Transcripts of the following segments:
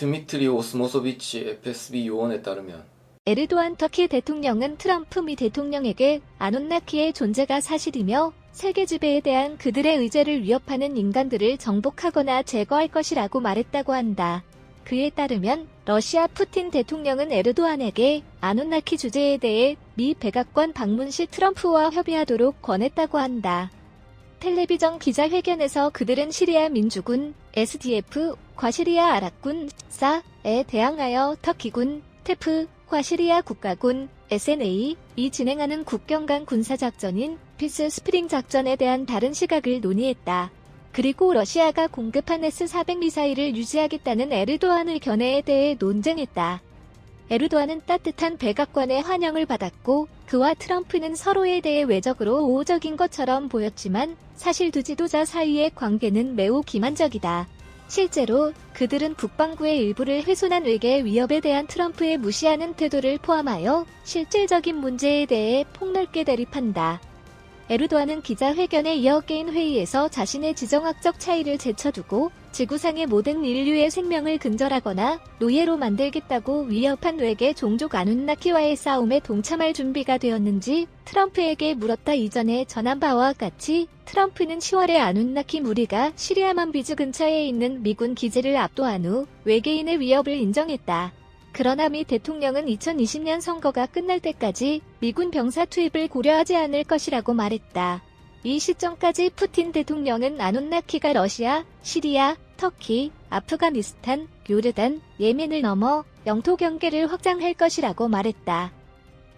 드미트리 오스모소비치 FSB 요원에 따르면 에르도안 터키 대통령은 트럼프 미 대통령에게 아논나키의 존재가 사실이며 세계 지배에 대한 그들의 의제를 위협하는 인간들을 정복하거나 제거할 것이라고 말했다고 한다. 그에 따르면 러시아 푸틴 대통령은 에르도안에게 아논나키 주제에 대해 미 백악관 방문 시 트럼프와 협의하도록 권했다고 한다. 텔레비전 기자회견에서 그들은 시리아 민주군 SDF, 과시리아 아랍군 사에 대항하여 터키군 테프, 과시리아 국가군 SNA 이 진행하는 국경 간 군사작전인 피스 스프링 작전에 대한 다른 시각을 논의했다. 그리고 러시아가 공급한 S-400 미사일을 유지하겠다는 에르도안 의견에 대해 논쟁했다. 에르도안은 따뜻한 백악관의 환영을 받았고 그와 트럼프는 서로에 대해 외적으로 우호적인 것처럼 보였지만 사실 두 지도자 사이의 관계는 매우 기만적이다. 실제로 그들은 북반구의 일부를 훼손한 외계 위협에 대한 트럼프의 무시하는 태도를 포함하여 실질적인 문제에 대해 폭넓게 대립한다. 에르도안은 기자회견에 이어 개인 회의에서 자신의 지정학적 차이를 제쳐두고 지구상의 모든 인류의 생명을 근절하거나 노예로 만들겠다고 위협한 외계 종족 아눈나키와의 싸움에 동참할 준비가 되었는지 트럼프에게 물었다 이전에 전한 바와 같이 트럼프는 10월에 아눈나키 무리가 시리아 만비즈 근처에 있는 미군 기지를 압도한 후 외계인의 위협을 인정했다. 그러나 미 대통령은 2020년 선거가 끝날 때까지 미군 병사 투입을 고려하지 않을 것이라고 말했다. 이 시점까지 푸틴 대통령은 아논나키가 러시아, 시리아, 터키, 아프가니스탄, 요르단, 예멘을 넘어 영토 경계를 확장할 것이라고 말했다.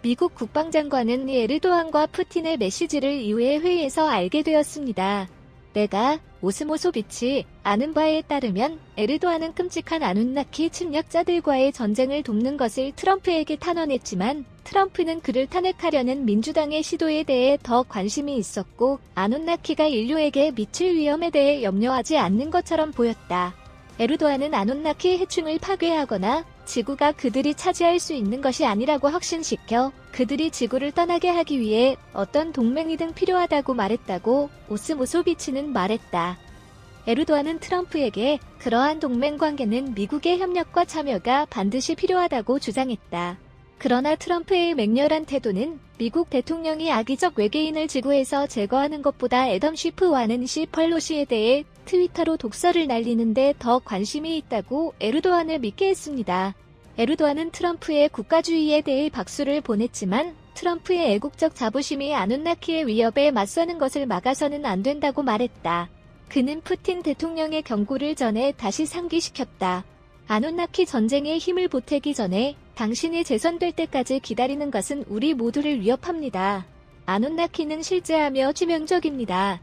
미국 국방장관은 이 에르도안과 푸틴의 메시지를 이후의 회의에서 알게 되었습니다. 내가 오스모소비치 아는 바에 따르면 에르도안은 끔찍한 아눈나키 침략자들과의 전쟁을 돕는 것을 트럼프에게 탄원했지만 트럼프는 그를 탄핵하려는 민주당의 시도에 대해 더 관심이 있었고 아눈나키가 인류에게 미칠 위험에 대해 염려하지 않는 것처럼 보였다. 에르도안은 아논나키 해충을 파괴하거나 지구가 그들이 차지할 수 있는 것이 아니라고 확신시켜 그들이 지구를 떠나게 하기 위해 어떤 동맹이든 필요하다고 말했다고 오스모소비치는 말했다. 에르도안은 트럼프에게 그러한 동맹 관계는 미국의 협력과 참여가 반드시 필요하다고 주장했다. 그러나 트럼프의 맹렬한 태도는 미국 대통령이 악의적 외계인을 지구에서 제거하는 것보다 애덤 쉬프와는 시 펄로시에 대해 트위터로 독서를 날리는데 더 관심이 있다고 에르도안을 믿게 했습니다. 에르도안은 트럼프의 국가주의에 대해 박수를 보냈지만 트럼프의 애국적 자부심이 아눈나키의 위협에 맞서는 것을 막아서는 안 된다고 말했다. 그는 푸틴 대통령의 경고를 전해 다시 상기시켰다. 아눈나키 전쟁에 힘을 보태기 전에 당신이 재선될 때까지 기다리는 것은 우리 모두를 위협합니다. 아눈나키는 실제하며 치명적입니다.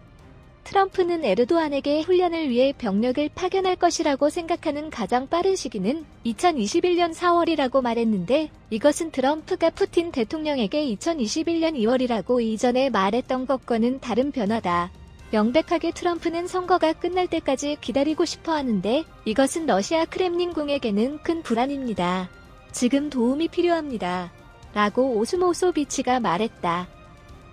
트럼프는 에르도안에게 훈련을 위해 병력을 파견할 것이라고 생각하는 가장 빠른 시기는 2021년 4월이라고 말했는데 이것은 트럼프가 푸틴 대통령에게 2021년 2월이라고 이전에 말했던 것과는 다른 변화다. 명백하게 트럼프는 선거가 끝날 때까지 기다리고 싶어 하는데 이것은 러시아 크렘린궁에게는 큰 불안입니다. 지금 도움이 필요합니다. 라고 오스모소비치가 말했다.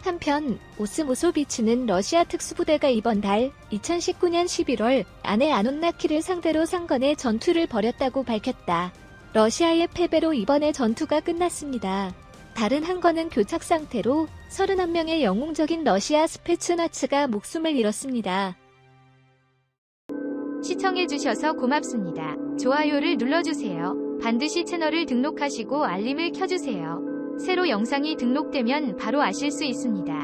한편 오스모소비치는 러시아 특수부대가 이번 달 2019년 11월 아내 아논나키를 상대로 상건의 전투를 벌였다고 밝혔다. 러시아의 패배로 이번에 전투가 끝났습니다. 다른 한 건은 교착 상태로 31명의 영웅적인 러시아 스페츠나츠가 목숨을 잃었습니다. 시청해주셔서 고맙습니다. 좋아요를 눌러주세요. 반드시 채널을 등록하시고 알림을 켜주세요. 새로 영상이 등록되면 바로 아실 수 있습니다.